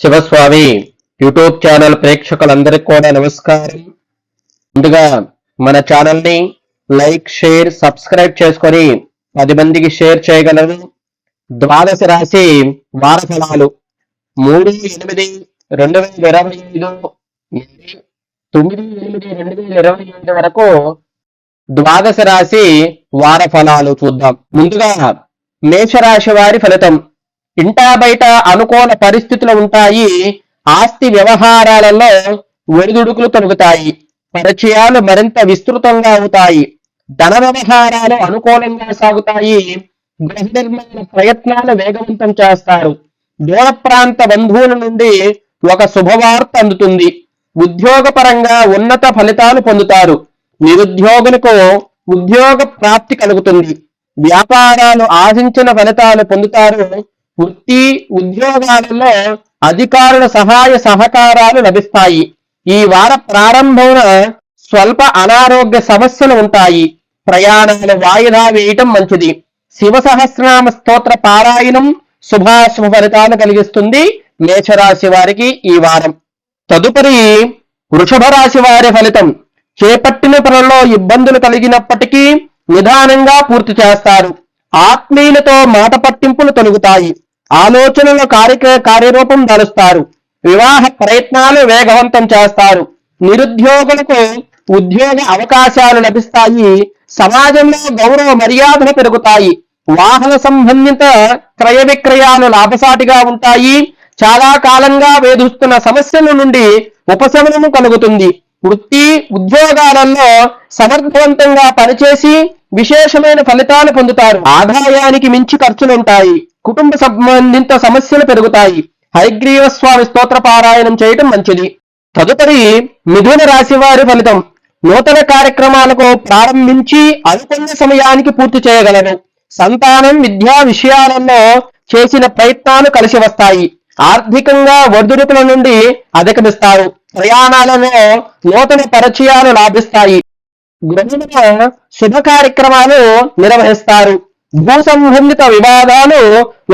Shivaswami YouTube channel ప్రేక్షకులందరికీ కూడా నమస్కారం. ముందుగా మన ఛానల్ని లైక్ షేర్ సబ్స్క్రైబ్ చేసుకొని పది మందికి షేర్ చేయగలరు. ద్వాదశ రాశి వార ఫలాలు మూడు ఎనిమిది రెండు వేల ఇరవై ఐదు నుండి తొమ్మిది ఎనిమిది రెండు వేల ఇరవై ఐదు వరకు ద్వాదశ రాశి వార ఫలాలు చూద్దాం. ముందుగా మేషరాశి వారి ఫలితం. ఇంటా బయట అనుకూల పరిస్థితులు ఉంటాయి. ఆస్తి వ్యవహారాలలో ఒడిదుడుకులు తొలుగుతాయి. పరిచయాలు మరింత విస్తృతంగా అవుతాయి. ధన వ్యవహారాలు అనుకూలంగా సాగుతాయి. గృహ నిర్మాణ ప్రయత్నాలు వేగవంతం చేస్తారు. దూర ప్రాంత బంధువుల నుండి ఒక శుభవార్త అందుతుంది. ఉద్యోగపరంగా ఉన్నత ఫలితాలు పొందుతారు. నిరుద్యోగులకు ఉద్యోగ ప్రాప్తి కలుగుతుంది. వ్యాపారాలు ఆశించిన ఫలితాలు పొందుతారు. వృత్తి ఉద్యోగాలలో అధికారుల సహాయ సహకారాలు లభిస్తాయి. ఈ వార ప్రారంభంలో స్వల్ప అనారోగ్య సమస్యలు ఉంటాయి. ప్రయాణాలు వాయిదా వేయటం మంచిది. శివ సహస్రనామ స్తోత్ర పారాయణం శుభాశుభ ఫలితాలు కలిగిస్తుంది మేషరాశి వారికి ఈ వారం. తదుపరి వృషభ రాశి వారి ఫలితం. చేపట్టిన పనుల్లో ఇబ్బందులు కలిగినప్పటికీ నిదానంగా పూర్తి చేస్తారు. ఆత్మీయులతో మాట పట్టింపులు తొలుగుతాయి. ఆలోచనల కార్యక కార్యరూపం దాలుస్తారు వివాహ ప్రయత్నాలు వేగవంతం చేస్తారు. నిరుద్యోగులకు ఉద్యోగ అవకాశాలు లభిస్తాయి. సమాజంలో గౌరవ మర్యాదలు పెరుగుతాయి. వాహన సంబంధిత క్రయ విక్రయాలు లాభసాటిగా ఉంటాయి. చాలా కాలంగా వేధిస్తున్న సమస్యల నుండి ఉపశమనం కలుగుతుంది. వృత్తి ఉద్యోగాలలో సమర్థవంతంగా పనిచేసి విశేషమైన ఫలితాలు పొందుతారు. ఆదాయానికి మించి ఖర్చులుంటాయి. కుటుంబ సంబంధిత సమస్యలు పెరుగుతాయి. హయగ్రీవ స్వామి స్తోత్ర పారాయణం చేయటం మంచిది. తదుపరి మిథున రాశి వారి ఫలితం. నూతన కార్యక్రమాలకు ప్రారంభించి అనుకున్న సమయానికి పూర్తి చేయగలరు సంతానం విద్యా విషయాలలో చేసిన ప్రయత్నాలు కలిసి వస్తాయి. ఆర్థికంగా ఒడిదుడుకుల నుండి అధిగమిస్తారు. ప్రయాణాలలో నూతన పరిచయాలు లాభిస్తాయి. గృహంలో శుభ కార్యక్రమాలు నిర్వహిస్తారు. భూ సంబంధిత వివాదాలు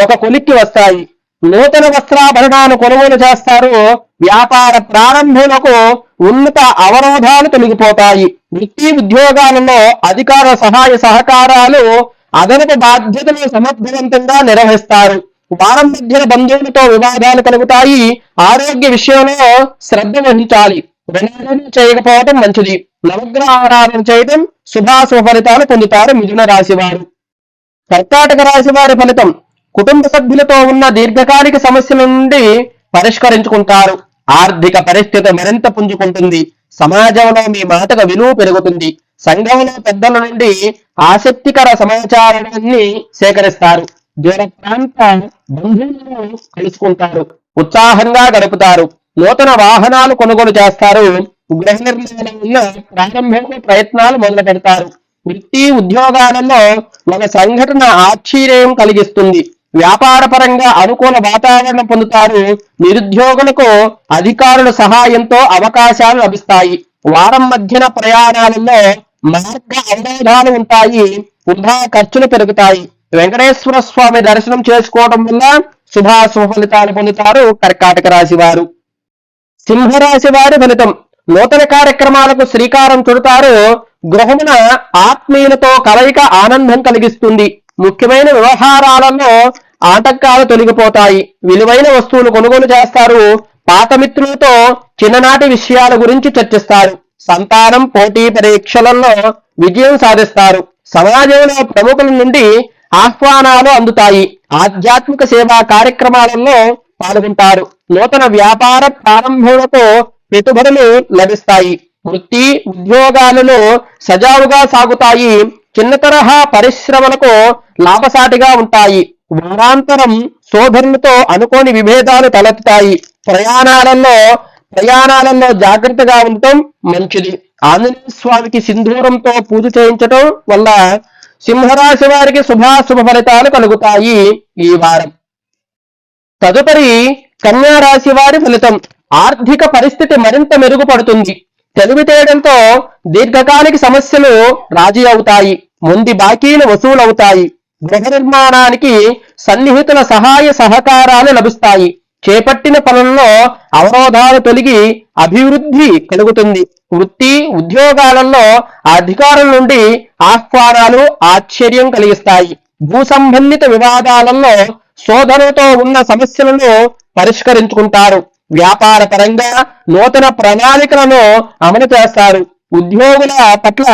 ఒక కొలిక్కి వస్తాయి. నూతన వస్త్రాభరణాలు కొనుగోలు చేస్తారు. వ్యాపార ప్రారంభులకు ఉన్నత అవరోధాలు తొలగిపోతాయి. వృత్తి ఉద్యోగాలలో అధికార సహాయ సహకారాలు అదనపు బాధ్యతలు సమర్థవంతంగా నిర్వహిస్తారు. వారం మధ్యన బంధువులతో వివాదాలు కలుగుతాయి. ఆరోగ్య విషయంలో శ్రద్ధ వహించాలి. ప్రణాళన చేయకపోవటం మంచిది. నవగ్రహ ఆరాధన చేయటం శుభాశుభ ఫలితాలు పొందుతారు మిథున రాశి వారు. కర్కాటక రాశి వారి ఫలితం కుటుంబ సభ్యులతో ఉన్న దీర్ఘకాలిక సమస్యల నుండి పరిష్కరించుకుంటారు. ఆర్థిక పరిస్థితి మరింత పుంజుకుంటుంది. సమాజంలో మీ మాటకు విలువ పెరుగుతుంది. సంఘంలో పెద్దల నుండి ఆసక్తికర సమాచారాన్ని సేకరిస్తారు. దూర ప్రాంత బంధువులను కలుసుకుంటారు. ఉత్సాహంగా గడుపుతారు. నూతన వాహనాలు కొనుగోలు చేస్తారు. గృహ నిర్మాణం ఉన్న ప్రారంభంలో ప్రయత్నాలు మొదలు పెడతారు వృత్తి ఉద్యోగాలలో మన సంఘటన ఆశ్చర్యం కలిగిస్తుంది. వ్యాపార పరంగా అనుకూల వాతావరణం పొందుతారు. నిరుద్యోగులకు అధికారుల సహాయంతో అవకాశాలు లభిస్తాయి. వారం మధ్యన ప్రయాణాలలో మార్గ అవరోధాలు ఉంటాయి. వృధా ఖర్చులు పెరుగుతాయి. వెంకటేశ్వర స్వామి దర్శనం చేసుకోవడం వల్ల శుభాశుభ ఫలితాలు పొందుతారు కర్కాటక రాశి వారు. సింహరాశి వారి ఫలితం. నూతన కార్యక్రమాలకు శ్రీకారం చుడతారు. గృహమున ఆత్మీయులతో కలయిక ఆనందం కలిగిస్తుంది. ముఖ్యమైన వ్యవహారాలలో ఆటంకాలు తొలగిపోతాయి. విలువైన వస్తువులు కొనుగోలు చేస్తారు. పాత మిత్రులతో చిన్ననాటి విషయాల గురించి చర్చిస్తారు. సంతానం పోటీ పరీక్షలలో విజయం సాధిస్తారు. సమాజంలో ప్రముఖుల నుండి ఆహ్వానాలు అందుతాయి. ఆధ్యాత్మిక సేవా కార్యక్రమాలలో పాల్గొంటారు. నూతన వ్యాపార ప్రారంభములతో పెట్టుబడులు లభిస్తాయి. వృత్తి ఉద్యోగాలలో సజావుగా సాగుతాయి చిన్న తరహా పరిశ్రమలకు లాభసాటిగా ఉంటాయి. వారాంతరం సోదరులతో అనుకోని విభేదాలు తలెత్తుతాయి. ప్రయాణాలలో ప్రయాణాలలో జాగ్రత్తగా ఉండటం మంచిది. ఆంజనేయ స్వామికి సింధూరంతో పూజ చేయించటం వల్ల సింహరాశి వారికి శుభాశుభ ఫలితాలు కలుగుతాయి ఈ వారం. తదుపరి కన్యా రాశి వారి ఫలితం. ఆర్థిక పరిస్థితి మరింత మెరుగుపడుతుంది. తెలివితేయడంతో దీర్ఘకాలిక సమస్యలు రాజీ అవుతాయి. ముందు బాకీలు వసూలవుతాయి. గృహ నిర్మాణానికి సన్నిహితుల సహాయ సహకారాలు లభిస్తాయి. చేపట్టిన పనుల్లో అవరోధాలు తొలగి అభివృద్ధి కలుగుతుంది. వృత్తి ఉద్యోగాలలో అధికారుల నుండి ఆహ్వానాలు ఆశ్చర్యం కలిగిస్తాయి. భూ సంబంధిత వివాదాలలో శోధనతో ఉన్న సమస్యలను పరిష్కరించుకుంటారు. వ్యాపార పరంగా నూతన ప్రణాళికలను అమలు చేస్తారు. ఉద్యోగుల పట్ల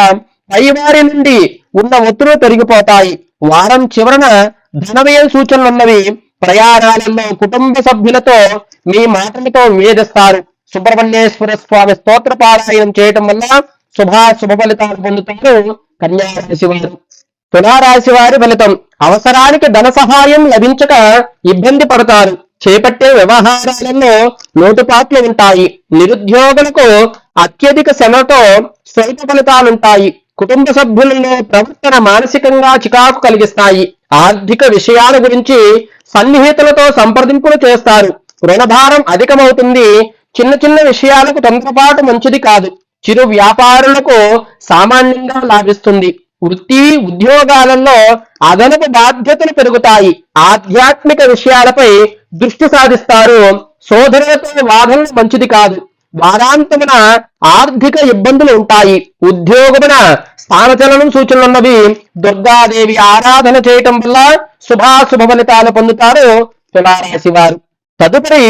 పైవారి నుండి ఉన్న ఒత్తులు పెరిగిపోతాయి వారం చివరన ధనవ్యయ సూచనలున్నవి ప్రయాణాలలో కుటుంబ సభ్యులతో మీ మాటలతో వేధిస్తారు సుబ్రహ్మణ్యేశ్వర స్వామి స్తోత్ర పారాయణం చేయటం వల్ల శుభ శుభ ఫలితాలు పొందుతారు కన్యా రాశి వారు. తులారాశి వారి ఫలితం. అవసరానికి ధన సహాయం లభించక ఇబ్బంది పడతారు. చేపట్టే వ్యవహారాలలో లోటుపాట్లు ఉంటాయి. నిరుద్యోగులకు అత్యధిక శ్రమతో స్వల్ప ఫలితాలుంటాయి కుటుంబ సభ్యులలో ప్రవర్తన మానసికంగా చికాకు కలిగిస్తాయి. ఆర్థిక విషయాల గురించి సన్నిహితులతో సంప్రదింపులు చేస్తారు. రుణభారం అధికమవుతుంది. చిన్న చిన్న విషయాలకు తొందరపాటు మంచిది కాదు. చిరు వ్యాపారులకు సామాన్యంగా లాభిస్తుంది. వృత్తి ఉద్యోగాలలో అదనపు బాధ్యతలు పెరుగుతాయి. ఆధ్యాత్మిక విషయాలపై దృష్టి సాధిస్తారు. సోదరులతో వాదనలు మంచిది కాదు. వారాంతమున ఆర్థిక ఇబ్బందులు ఉంటాయి. ఉద్యోగమున స్థానచలనం సూచనలున్నవి దుర్గాదేవి ఆరాధన చేయటం వల్ల శుభాశుభ ఫలితాలు పొందుతారు తులారాశి వారు. తదుపరి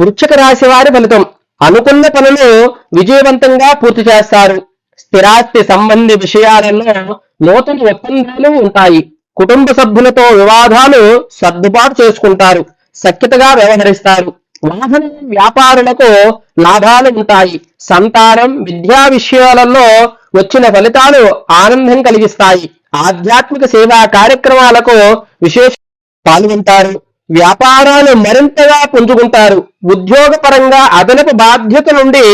వృశ్చిక రాశి వారి ఫలితం. అనుకున్న పనులు విజయవంతంగా పూర్తి చేస్తారు. స్థిరాస్తి సంబంధి విషయాలలో నూతన ఒప్పందాలు ఉంటాయి. కుటుంబ సభ్యులతో వివాదాలు సర్దుబాటు చేసుకుంటారు. సఖ్యతగా వ్యవహరిస్తారు. వాహన వ్యాపారులకు లాభాలు ఉంటాయి. సంతానం విద్యా విషయాలలో వచ్చిన ఫలితాలు ఆనందం కలిగిస్తాయి. ఆధ్యాత్మిక సేవా కార్యక్రమాలకు విశేష పాల్గొంటారు. వ్యాపారాలు మరింతగా పుంజుకుంటారు. ఉద్యోగపరంగా అదనపు బాధ్యత నుండి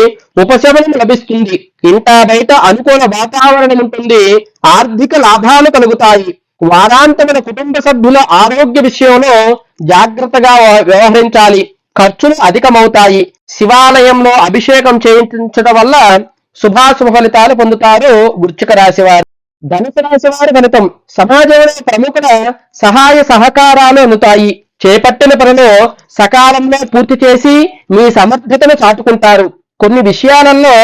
ఉపశమనం లభిస్తుంది. ఇంట బయట అనుకూల వాతావరణం ఉంటుంది. ఆర్థిక లాభాలు కలుగుతాయి. వారాంతమైన కుటుంబ సభ్యుల ఆరోగ్య విషయంలో జాగ్రత్తగా వ్యవహరించాలి. ఖర్చులు అధికమవుతాయి. శివాలయంలో అభిషేకం చేయించడం వల్ల శుభాశుభ ఫలితాలు పొందుతారు వృచ్చిక రాశి వారు ధనుసు రాశి వారి ఫలితం సమాజంలో ప్రముఖుల సహాయ సహకారాలు అందుతాయి. చేపట్టిన పనులు సకాలంలో పూర్తి చేసి మీ సమర్థతను చాటుకుంటారు. కొన్ని విషయాలలో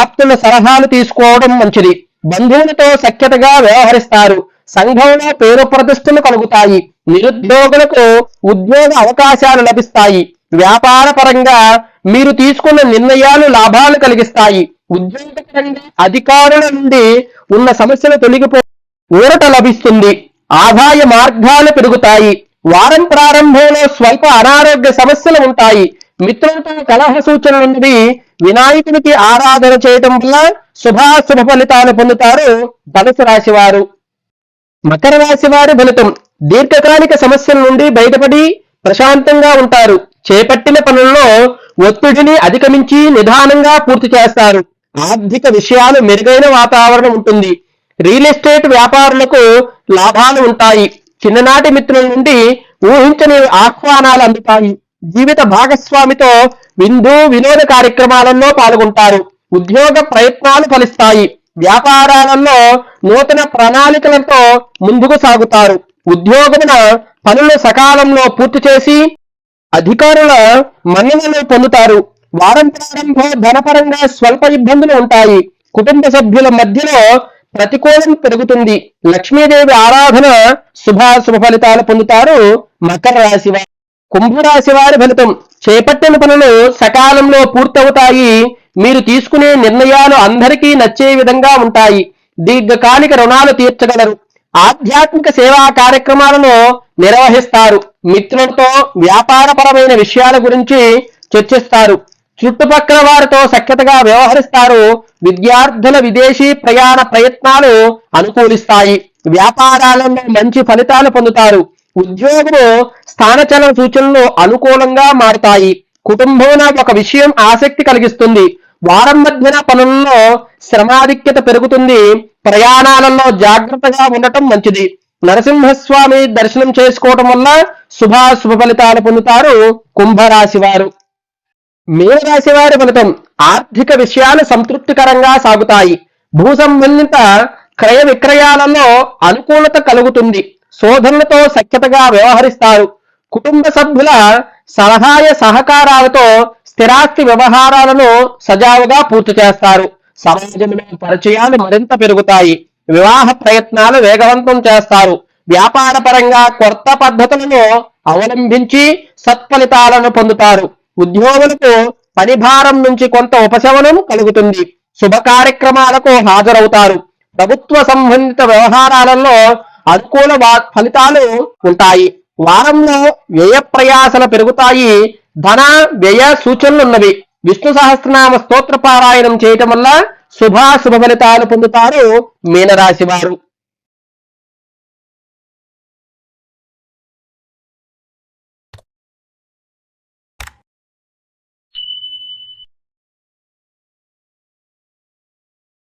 ఆప్తుల సలహాలు తీసుకోవడం మంచిది. బంధువులతో సఖ్యతగా వ్యవహరిస్తారు. సంఘంలో పేరు ప్రతిష్టలు కలుగుతాయి. నిరుద్యోగులకు ఉద్యోగ అవకాశాలు లభిస్తాయి. వ్యాపార పరంగా మీరు తీసుకున్న నిర్ణయాలు లాభాలు కలిగిస్తాయి. ఉద్యోగపరంగా అధికారుల నుండి ఉన్న సమస్యలు తొలగిపో ఊరట లభిస్తుంది. ఆదాయ మార్గాలు పెరుగుతాయి. వారం ప్రారంభంలో స్వల్ప అనారోగ్య సమస్యలు ఉంటాయి. మిత్రులతో కలహ సూచనలున్నవి వినాయకునికి ఆరాధన చేయటం వల్ల శుభాశుభ ఫలితాలు పొందుతారు ధనుసు రాశి వారు మకర రాశి వారి ఫలితం దీర్ఘకాలిక సమస్యల నుండి బయటపడి ప్రశాంతంగా ఉంటారు. చేపట్టిన పనుల్లో ఒత్తిడిని అధిగమించి నిదానంగా పూర్తి చేస్తారు. ఆర్థిక విషయాలు మెరుగైన వాతావరణం ఉంటుంది. రియల్ ఎస్టేట్ వ్యాపారులకు లాభాలు ఉంటాయి. చిన్ననాటి మిత్రుల నుండి ఊహించని ఆహ్వానాలు అందుతాయి. జీవిత భాగస్వామితో విందు వినోద కార్యక్రమాలలో పాల్గొంటారు. ఉద్యోగ ప్రయత్నాలు ఫలిస్తాయి. వ్యాపారాలలో నూతన ప్రణాళికలతో ముందుకు సాగుతారు. ఉద్యోగమున పనులు సకాలంలో పూర్తి చేసి అధికారుల మన్ననలు పొందుతారు. వారం ప్రారంభ ధనపరంగా స్వల్ప ఇబ్బందులు ఉంటాయి. కుటుంబ సభ్యుల మధ్యలో ప్రతికూలం పెరుగుతుంది. లక్ష్మీదేవి ఆరాధన శుభాశుభ ఫలితాలు పొందుతారు. మకర రాశి వారు. కుంభరాశి వారి ఫలితం. చేపట్టిన పనులు సకాలంలో పూర్తవుతాయి. మీరు తీసుకునే నిర్ణయాలు అందరికీ నచ్చే విధంగా ఉంటాయి. దీర్ఘకాలిక రుణాలు తీర్చగలరు. ఆధ్యాత్మిక సేవా కార్యక్రమాలను నిర్వహిస్తారు. మిత్రులతో వ్యాపారపరమైన విషయాల గురించి చర్చిస్తారు. చుట్టుపక్కల వారితో సఖ్యతగా వ్యవహరిస్తారు. విద్యార్థుల విదేశీ ప్రయాణ ప్రయత్నాలు అనుకూలిస్తాయి. వ్యాపారాలలో మంచి ఫలితాలు పొందుతారు. ఉద్యోగులు స్థానచలన సూచనలు అనుకూలంగా మారుతాయి. కుటుంబం ఒక విషయం ఆసక్తి కలిగిస్తుంది. వారం మధ్యన పనుల్లో శ్రమాధిక్యత పెరుగుతుంది. ప్రయాణాలలో జాగ్రత్తగా ఉండటం మంచిది. నరసింహస్వామి దర్శనం చేసుకోవటం వల్ల శుభాశుభ ఫలితాలు పొందుతారు కుంభరాశి వారు. మీనరాశి వారి ఫలితం ఆర్థిక విషయాలు సంతృప్తికరంగా సాగుతాయి. భూ సంబంధిత క్రయ విక్రయాలలో అనుకూలత కలుగుతుంది. శోధనలతో సఖ్యతగా వ్యవహరిస్తారు. కుటుంబ సభ్యుల సలహాయ సహకారాలతో స్థిరాస్తి వ్యవహారాలను సజావుగా పూర్తి చేస్తారు. సమాజంలో పరిచయాలు మరింత పెరుగుతాయి. వివాహ ప్రయత్నాలు వేగవంతం చేస్తారు. వ్యాపార పరంగా కొత్త పద్ధతులను అవలంబించి సత్ఫలితాలను పొందుతారు. ఉద్యోగులకు పనిభారం నుంచి కొంత ఉపశమనం కలుగుతుంది. శుభ కార్యక్రమాలకు హాజరవుతారు. ప్రభుత్వ సంబంధిత వ్యవహారాలలో అనుకూల వా- ఫలితాలు ఉంటాయి. వారంలో వ్యయ ప్రయాసలు పెరుగుతాయి. ధన వ్యయ సూచనలు ఉన్నవి. విష్ణు సహస్రనామ స్తోత్ర పారాయణం చేయటం వల్ల శుభాశుభ ఫలితాలు పొందుతారు మీనరాశి వారు.